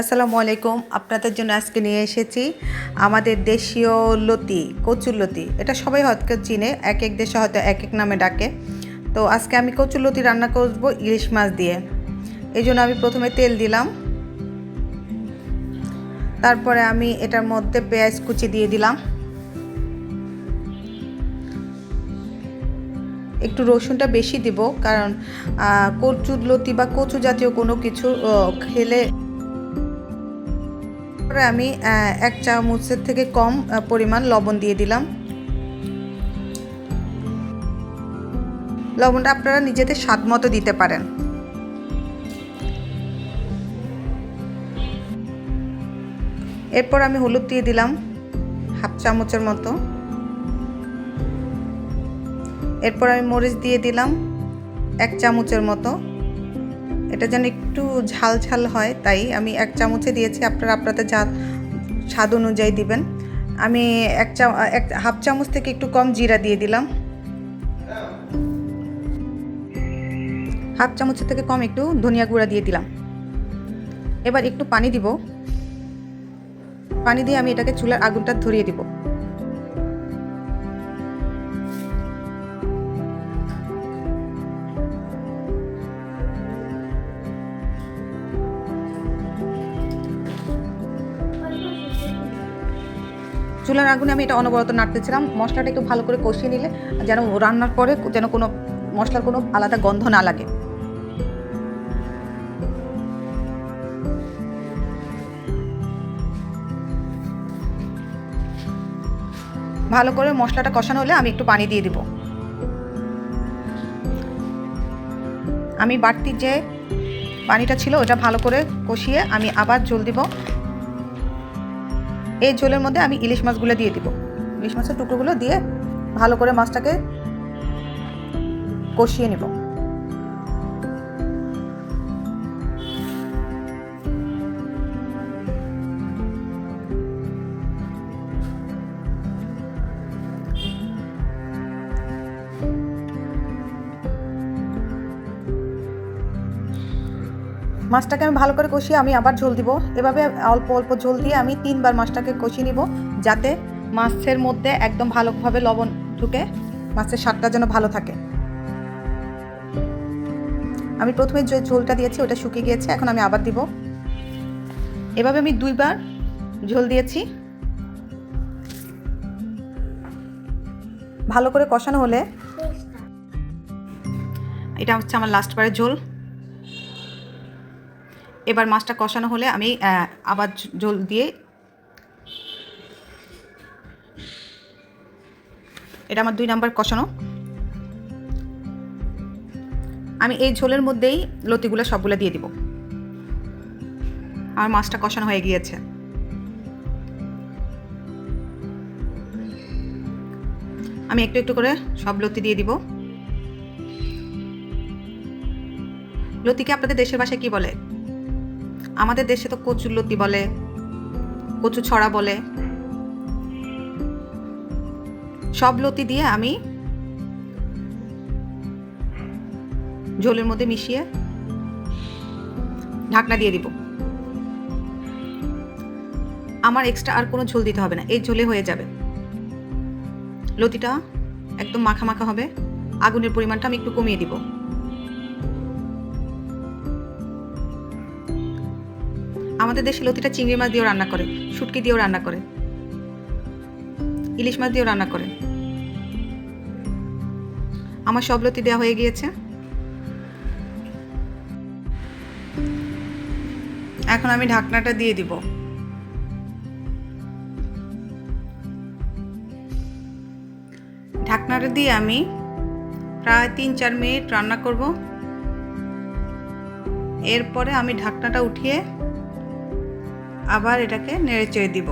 আসসালামু আলাইকুম। আপনাদের জন্য আজকে নিয়ে এসেছি আমাদের দেশীয় লতি, কচুর লতি। এটা সবাই হয়তো চিনে এক এক দেশে হয়তো এক এক নামে ডাকে। তো আজকে আমি কচুর লতি রান্না করব ইলিশ মাছ দিয়ে। এই জন্য আমি প্রথমে তেল দিলাম। তারপরে আমি এটার মধ্যে পেঁয়াজ কুচি দিয়ে দিলাম। একটু রসুনটা বেশি দিব, কারণ কচুর লতি বা কচু জাতীয় কোনো কিছু খেলে তারপরে আমি এক চামচের থেকে কম পরিমাণ লবণ দিয়ে দিলাম। লবণটা আপনারা নিজেদের স্বাদ মতো দিতে পারেন। এরপর আমি হলুদ দিয়ে দিলাম, হাফ চামচের মতো। এরপর আমি মরিচ দিয়ে দিলাম, এক চামচের মতো। এটা যেন একটু ঝাল ঝাল হয়, তাই আমি এক চামচে দিয়েছি, আপনারা আপনাদের যা স্বাদ অনুযায়ী দিবেন। আমি এক চা, এক হাফ চামচ থেকে একটু কম জিরা দিয়ে দিলাম। হাফ চামচের থেকে কম একটু ধনিয়া গুঁড়া দিয়ে দিলাম। এবার একটু পানি দিব। পানি দিয়ে আমি এটাকে চুলার আগুনটা ধরিয়ে দিব। চুলার আগুনে আমি এটা অনবরত নাড়তেছিলাম। মশলাটা একটু ভালো করে কষিয়ে নিলে যেন রান্নার পরে যেন কোনো মশলার কোনো আলাদা গন্ধ না লাগে। ভালো করে মশলাটা কষানো হলে আমি একটু পানি দিয়ে দিব। আমি বাড়তি যে পানিটা ছিল ওটা ভালো করে কষিয়ে আমি আবার জল দিব। এই ঝোলের মধ্যে আমি ইলিশ মাছগুলো দিয়ে দিব। ইলিশ মাছের টুকরোগুলো দিয়ে ভালো করে মাছটাকে কষিয়ে নেব। মাছটাকে আমি ভালো করে কষিয়ে আমি আবার ঝোল দিব। এভাবে অল্প অল্প ঝোল দিয়ে আমি তিনবার মাছটাকে কষিয়ে নিব যাতে মাছের মধ্যে একদম ভালোভাবে লবণ ঢুকে মাছের স্বাদটা যেন ভালো থাকে। আমি প্রথমে যে ঝোলটা দিয়েছি ওটা শুকিয়ে গিয়েছে এখন আমি আবার দিব। এভাবে আমি দুইবার ঝোল দিয়েছি। ভালো করে কষানো হলে এটা হচ্ছে আমার লাস্ট বারের ঝোল। এবার মাছটা কষানো হলে আমি আবার ঝোল দিয়ে এটা আমার দুই নাম্বার কষানো। আমি এই ঝোলের মধ্যেই লতিগুলো সবগুলো দিয়ে দিব। আমার মাছটা কষানো হয়ে গিয়েছে। আমি একটু একটু করে সব লতি দিয়ে দিব। লতিকে আপনাদের দেশের ভাষায় কি বলে? আমাদের দেশে তো কচুর লতি বলে, কচু ছড়া বলে। সব লতি দিয়ে আমি ঝোলের মধ্যে মিশিয়ে ঢাকনা দিয়ে দিব। আমার এক্সট্রা আর কোনো ঝোল দিতে হবে না, এই ঝোলে হয়ে যাবে। লতিটা একদম মাখা মাখা হবে, আগুনের পরিমাণটা আমি একটু কমিয়ে দিব। আমাদের দেশে লতিটা চিংড়ি মাছ দিয়েও রান্না করে, শুটকি দিয়েও রান্না করে, ইলিশ মাছ দিয়েও রান্না করে। আমার সব লতি দেওয়া হয়ে গিয়েছে। এখন আমি ঢাকনাটা দিয়ে দিব। ঢাকনাটা দিয়ে আমি প্রায় তিন চার মিনিট রান্না করব। এরপরে আমি ঢাকনাটা উঠিয়ে আবার এটাকে নেড়ে চেড়ে দিব।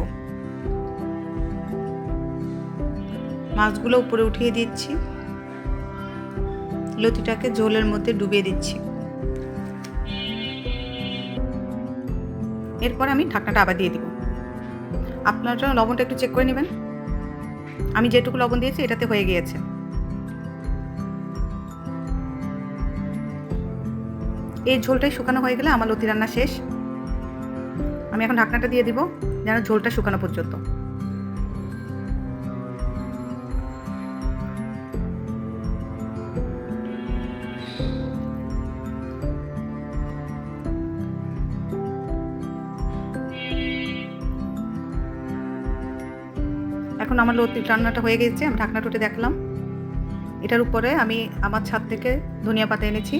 মাছগুলো উপরে উঠিয়ে দিচ্ছি। লতিটাকে ঝোলের মধ্যে ডুবিয়ে দিচ্ছি। এরপর আমি ঢাকনাটা আবার দিয়ে দিব। আপনারা লবণটা একটু চেক করে নেবেন। আমি যেটুকু লবণ দিয়েছি এটাতে হয়ে গিয়েছে। এই ঝোলটাই শুকানো হয়ে গেলে আমার লতি রান্না শেষ। আমি এখন ঢাকনাটা দিয়ে দিব, যেন ঝোলটা শুকানো পর্যন্ত। এখন আমার লতি রান্নাটা হয়ে গেছে, আমি ঢাকনা টুটে দেখলাম। এটার উপরে আমি আমার ছাদ থেকে ধনিয়া পাতা এনেছি।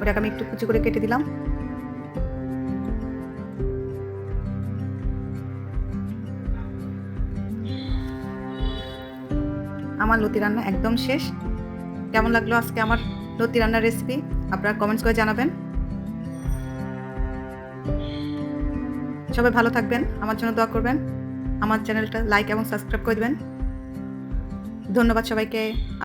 ওটাকে আমি একটু কুচি করে কেটে দিলাম। আমার লতি রান্না একদম শেষ। কেমন লাগল আজকে আমার লতি রান্নার রেসিপি আপনারা কমেন্টস করে জানাবেন। সবাই ভালো থাকবেন, আমার জন্য দোয়া করবেন। আমার চ্যানেলটা লাইক এবং সাবস্ক্রাইব করে দেবেন। ধন্যবাদ সবাইকে।